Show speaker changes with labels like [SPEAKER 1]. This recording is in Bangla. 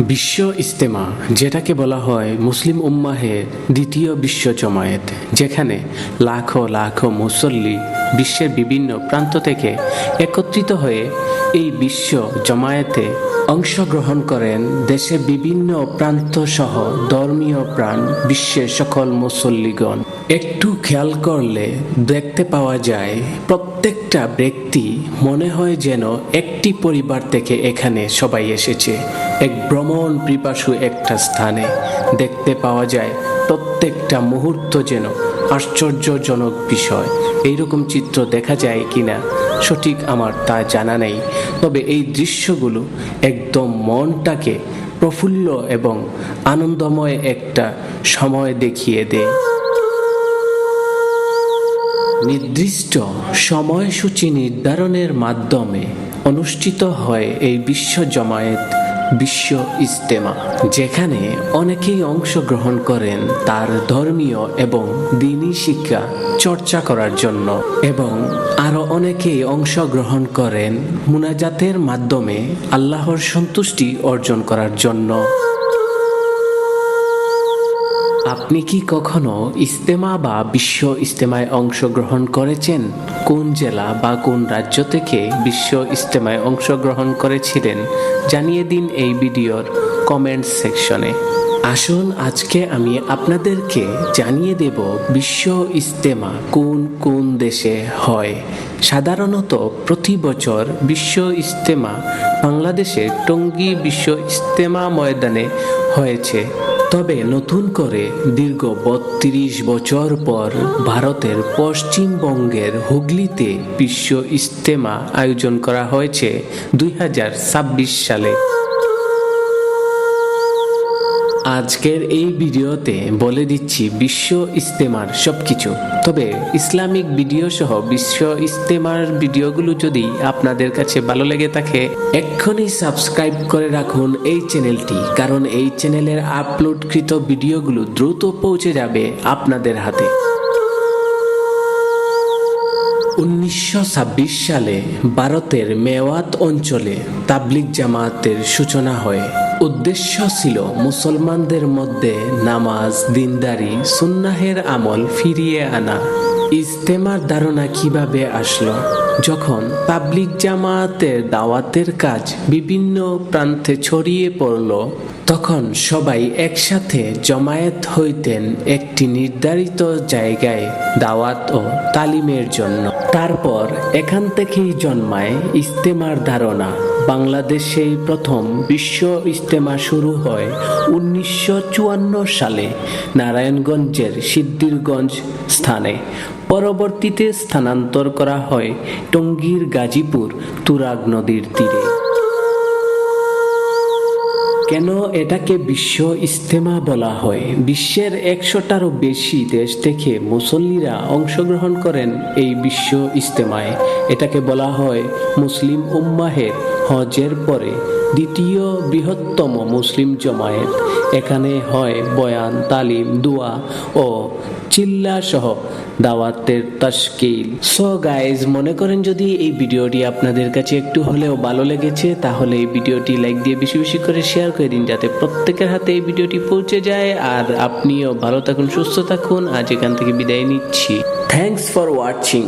[SPEAKER 1] বিশ্ব ইস্তেমা যেটাকে বলা হয় মুসলিম উম্মাহের দ্বিতীয় বিশ্ব জমায়েত যেখানে লাখো লাখো মুসল্লি বিশ্বের বিভিন্ন প্রান্ত থেকে একত্রিত হয়ে এই বিশ্ব জমায়েতে অংশগ্রহণ করেন দেশের বিভিন্ন প্রান্ত সহ ধর্মীয় প্রাণ বিশ্বের সকল মুসল্লিগণ। একটু খেয়াল করলে দেখতে পাওয়া যায়, প্রত্যেকটা ব্যক্তি মনে হয় যেন একটি পরিবার থেকে এখানে সবাই এসেছে। এক ভ্রমণ পিপাসু একটা স্থানে। দেখতে পাওয়া যায় প্রত্যেকটা মুহূর্ত যেন আশ্চর্যজনক বিষয়। এইরকম চিত্র দেখা যায় কিনা? সঠিক আমার তা জানা নেই। তবে এই দৃশ্যগুলো একদম মনটাকে প্রফুল্ল এবং আনন্দময় একটা সময় দেখিয়ে দেয়। নির্দিষ্ট সময়সূচি নির্ধারণের মাধ্যমে অনুষ্ঠিত হয় এই বিশ্ব জমায়েত। বিশ্ব ইজতেমা, যেখানে অনেকেই অংশগ্রহণ করেন তার ধর্মীয় এবং দিনী শিক্ষা চর্চা করার জন্য এবং আরও অনেকেই অংশগ্রহণ করেন মুনাজাতের মাধ্যমে আল্লাহর সন্তুষ্টি অর্জন করার জন্য। আপনি কি কখনো ইস্তেমা বা বিশ্ব ইস্তেমায় অংশগ্রহণ করেছেন? কোন জেলা বা কোন রাজ্য থেকে বিশ্ব ইস্তেমায় অংশগ্রহণ করেছিলেন? জানিয়ে দিন এই ভিডিওর কমেন্ট সেকশনে। আসুন, আজকে আমি আপনাদেরকে জানিয়ে দেব বিশ্ব ইস্তেমা কোন কোন দেশে হয়। সাধারণত প্রতি বছর বিশ্ব ইস্তেমা বাংলাদেশের টঙ্গী বিশ্ব ইস্তেমা ময়দানে হয়েছে। তবে নতুন করে দীর্ঘ বত্রিশ বছর পর ভারতের পশ্চিমবঙ্গের হুগলিতে বিশ্ব ইজতেমা আয়োজন করা হয়েছে দুই হাজার ছাব্বিশ সালে। আজকের এই ভিডিওতে বলে দিচ্ছি বিশ্ব ইস্তেমার সব কিছু তবে ইসলামিক ভিডিও সহ বিশ্ব ইস্তেমার ভিডিওগুলো যদি আপনাদের কাছে ভালো লেগে থাকে, এক্ষুনি সাবস্ক্রাইব করে রাখুন এই চ্যানেলটি, কারণ এই চ্যানেলের আপলোডকৃত ভিডিওগুলো দ্রুত পৌঁছে যাবে আপনাদের হাতে। উনিশশো ছাব্বিশ সালে ভারতের মেওয়াত অঞ্চলে তাবলিগ জামাতের সূচনা হয়। উদ্দেশ্য ছিল মুসলমানদের মধ্যে নামাজ, দিনদারি, সুন্নাহের আমল ফিরিয়ে আনা। ইজতেমার ধারণা কীভাবে আসলো? যখন তাবলিগ জামায়াতের দাওয়াতের কাজ বিভিন্ন প্রান্তে ছড়িয়ে পড়ল, তখন সবাই একসাথে জমায়েত হইতেন একটি নির্ধারিত জায়গায় দাওয়াত ও তালিমের জন্য। তারপর এখান থেকেই জন্মায় ইজতেমার ধারণা। বাংলাদেশেই প্রথম বিশ্ব ইজতেমা শুরু হয় উনিশশো চুয়ান্ন সালে নারায়ণগঞ্জের সিদ্ধিরগঞ্জ স্থানে। পরবর্তীতে স্থানান্তর করা হয় টঙ্গীর গাজীপুর তুরাগ নদীর তীরে। কেন এটাকে বিশ্ব ইস্তেমা বলা হয়? বিশ্বের একশোটারও বেশি দেশ থেকে মুসল্লিরা অংশগ্রহণ করেন এই বিশ্ব ইজতেমায়। এটাকে বলা হয় মুসলিম উম্মাহের হজের পরে দ্বিতীয় বৃহত্তম মুসলিম জমায়েত। এখানে হয় বয়ান, তালিম, দোয়া ও চিল্লা সহ দাওয়াতের তশকিল। সো গাইজ মনে করেন যদি এই ভিডিওটি আপনাদের কাছে একটু হলেও ভালো লেগেছে, তাহলে এই ভিডিওটি লাইক দিয়ে বেশি বেশি করে শেয়ার করে দিন যাতে প্রত্যেকের হাতে এই ভিডিওটি পৌঁছে যায়। আর আপনিও ভালো থাকুন, সুস্থ থাকুন। আজ এখান থেকে বিদায় নিচ্ছি। Thanks for watching